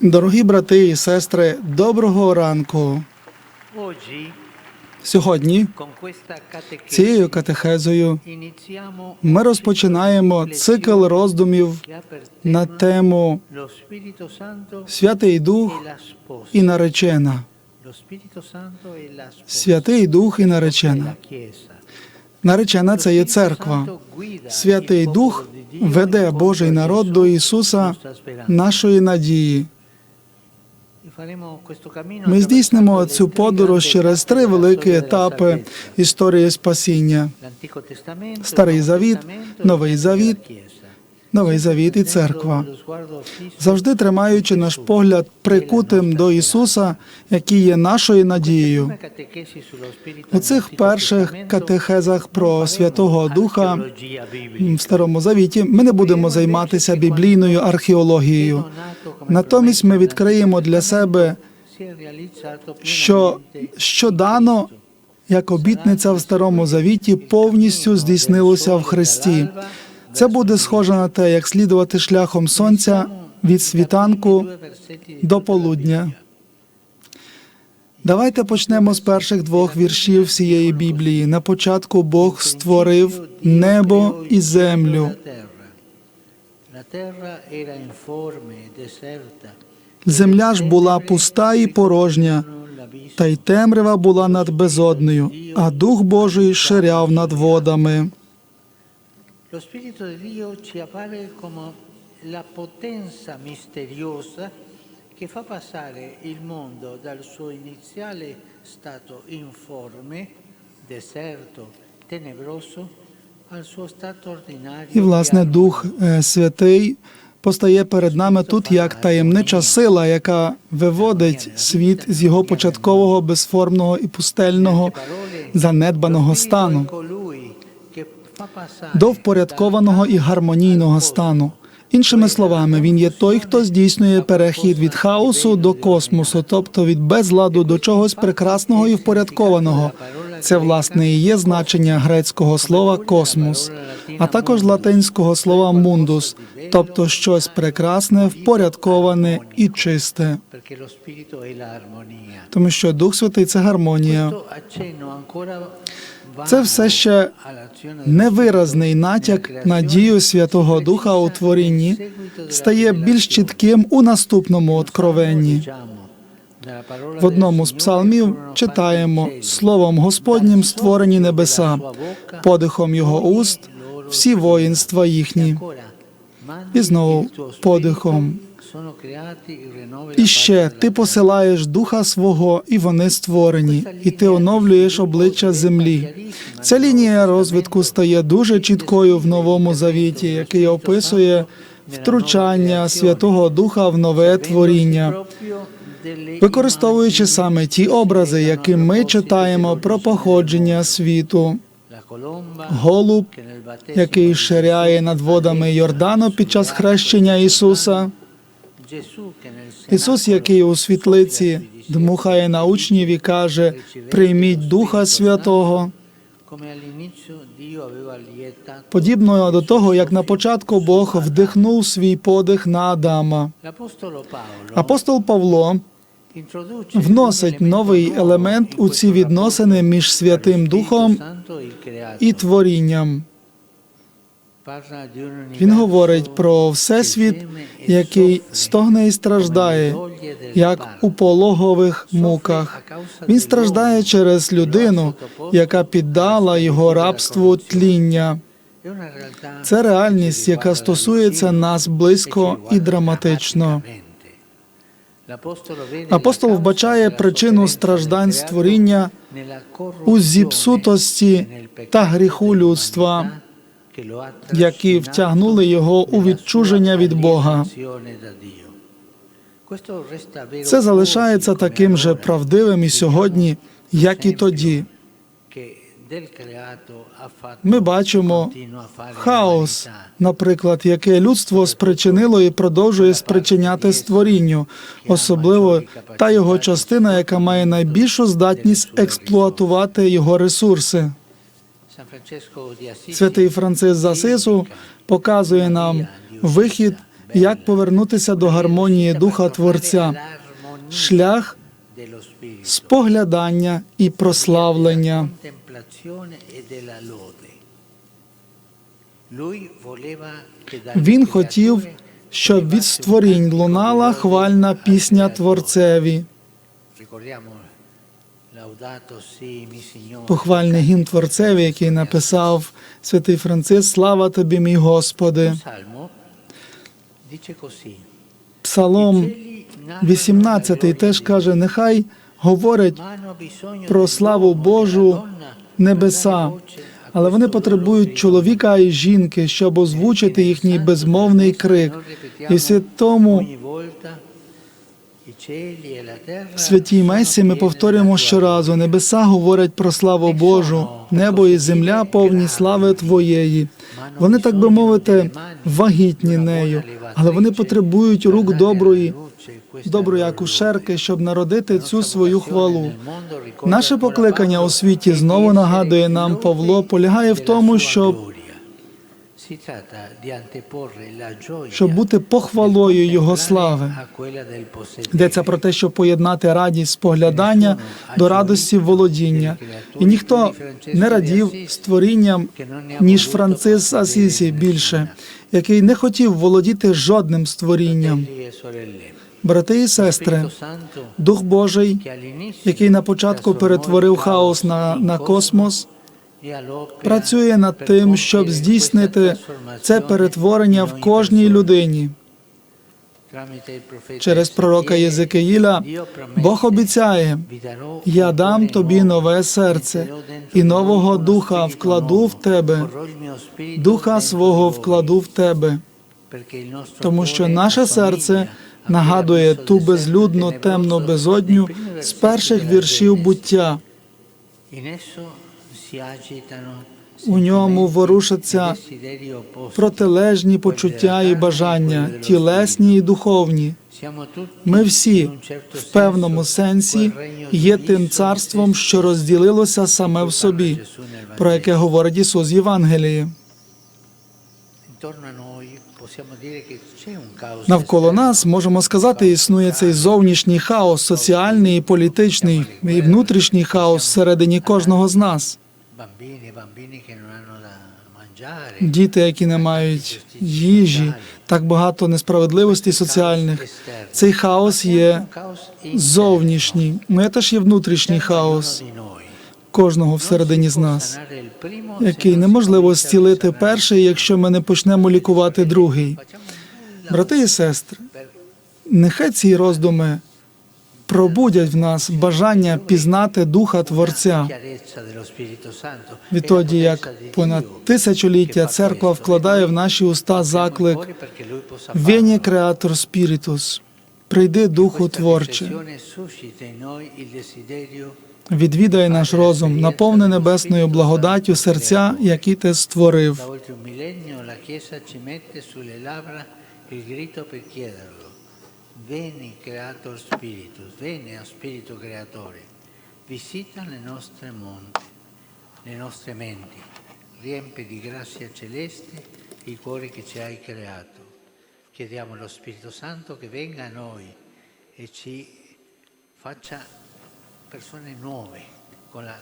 Дорогі брати і сестри, доброго ранку. Сьогодні цією катехезою ми розпочинаємо цикл роздумів на тему Spirito Santo Святий e Дух і наречена. E. Святий Дух і наречена. Наречена це є церква. Святий Дух веде Божий народ до Ісуса, нашої надії. E Ми здійснимо цю подорож через три великі етапи історії спасіння: Старий Завіт, Новий e Завіт. Новий Завіт і церква. Завжди тримаючи наш погляд прикутим до Ісуса, який є нашою надією. У цих перших катехезах про Святого Духа в Старому Завіті ми не будемо займатися біблійною археологією. Натомість ми відкриємо для себе, що, що дано як обітниця в Старому Завіті повністю здійснилося в Христі. Це буде схоже на те, як слідувати шляхом сонця від світанку до полудня. Давайте почнемо з перших двох віршів всієї Біблії. На початку Бог створив небо і землю. Земля ж була пуста і порожня, та й темрява була над безоднею, а Дух Божий ширяв над водами. Lo Spirito di Dio ci appare come la potenza misteriosa che fa passare il mondo dal suo iniziale stato informe, deserto, tenebroso, al suo stato ordinario. І, власне, Дух е, Святий постає перед нами тут як таємнича сила, яка виводить світ з його початкового безформного і пустельного занедбаного стану до впорядкованого і гармонійного стану. Іншими словами, він є той, хто здійснює перехід від хаосу до космосу, тобто від безладу до чогось прекрасного і впорядкованого. Це власне і є значення грецького слова космос, а також латинського слова мундус, тобто щось прекрасне, впорядковане і чисте. Тому що Дух Святий це гармонія. Це все ще невиразний натяк на дію Святого Духа у творінні стає більш чітким у наступному откровенні. В одному з псалмів читаємо словом Господнім створені небеса, подихом його уст, всі воїнства їхні. І знову подихом. E І ще ти посилаєш духа свого, і вони створені, і ти оновлюєш обличчя землі. Ця лінія розвитку стає дуже чіткою в новому завіті, який описує втручання Святого Духа в нове творіння, використовуючи саме ті образи, які ми читаємо про походження світу. Голуб, який ширяє над водами Йордану під час хрещення Ісуса. Ісус, який у світлиці дмухає на учнів і каже: прийміть Духа Святого, подібно до того, як на початку Бог вдихнув свій подих на Адама. Апостол Павло вносить новий елемент у ці відносини між Святим Духом і творінням. Він говорить про всесвіт, який стогне і страждає, як у пологових муках. Він страждає через людину, яка піддала його рабству тління. Це реальність, яка стосується нас близько і драматично. Апостол вбачає причину страждань створіння у зіпсутості та гріху людства, які втягнули його у відчуження від Бога. Це залишається таким же правдивим і сьогодні, як і тоді. Ми бачимо хаос, наприклад, яке людство спричинило і продовжує спричиняти створінню, особливо та його частина, яка має найбільшу здатність експлуатувати його ресурси. Святий Франциск з Асису показує нам вихід, як повернутися до гармонії Духа Творця, шлях споглядання і прославлення. Він хотів, щоб від створінь лунала хвальна пісня Творцеві. Похвальний гімн Творцеві, який написав святий Франциск, слава тобі, мій Господи. Псалом Cieli 18 теж каже: нехай говорять про славу Божу небеса, але вони потребують чоловіка і жінки, щоб озвучити їхній безмовний крик. І все тому святій Месі ми повторюємо щоразу: небеса говорять про славу Божу, небо і земля повні слави Твоєї. Вони, так би мовити, вагітні нею, але вони потребують рук доброї, доброї акушерки, щоб народити цю свою хвалу. Наше покликання у світі знову нагадує нам Павло, полягає в тому, щоб щоб бути похвалою Його слави. Йдеться про те, щоб поєднати радість споглядання до радості володіння. І ніхто не радів створінням, ніж Францис Асісі більше, який не хотів володіти жодним створінням. Брати і сестри, Дух Божий, який на початку перетворив хаос на, на космос, працює над тим, щоб здійснити це перетворення в кожній людині. Через пророка Єзекиїля Бог обіцяє, я дам тобі нове серце, і нового духа вкладу в тебе, духа свого вкладу в тебе, тому що наше серце нагадує ту безлюдну темну безодню з перших віршів буття. У ньому ворушаться протилежні почуття і бажання, тілесні і духовні. Ми всі в певному сенсі є тим царством, що розділилося саме в собі, про яке говорить Ісус в Євангелії. Навколо нас можемо сказати, існує цей зовнішній хаос, соціальний і політичний, і внутрішній хаос всередині кожного з нас. Діти, які не мають їжі, так багато несправедливостей соціальних. Цей хаос є зовнішній. Ну, є теж є внутрішній хаос кожного всередині з нас, який неможливо зцілити перший, якщо ми не почнемо лікувати другий. Брати і сестри, нехай ці роздуми пробудять в нас бажання пізнати Духа Творця. Відтоді, як понад тисячоліття церква вкладає в наші уста заклик «Вені Креатор Спірітус, прийди Духу Творче, відвідай наш розум, наповни небесною благодаттю серця, які ти створив. Veni Creator Spiritus, veni a Spirito Creatore, visita le nostre monti, le nostre menti, riempi di grazia celeste il cuore che ci hai creato. Chiediamo allo Spirito Santo che venga a noi e ci faccia persone nuove, con la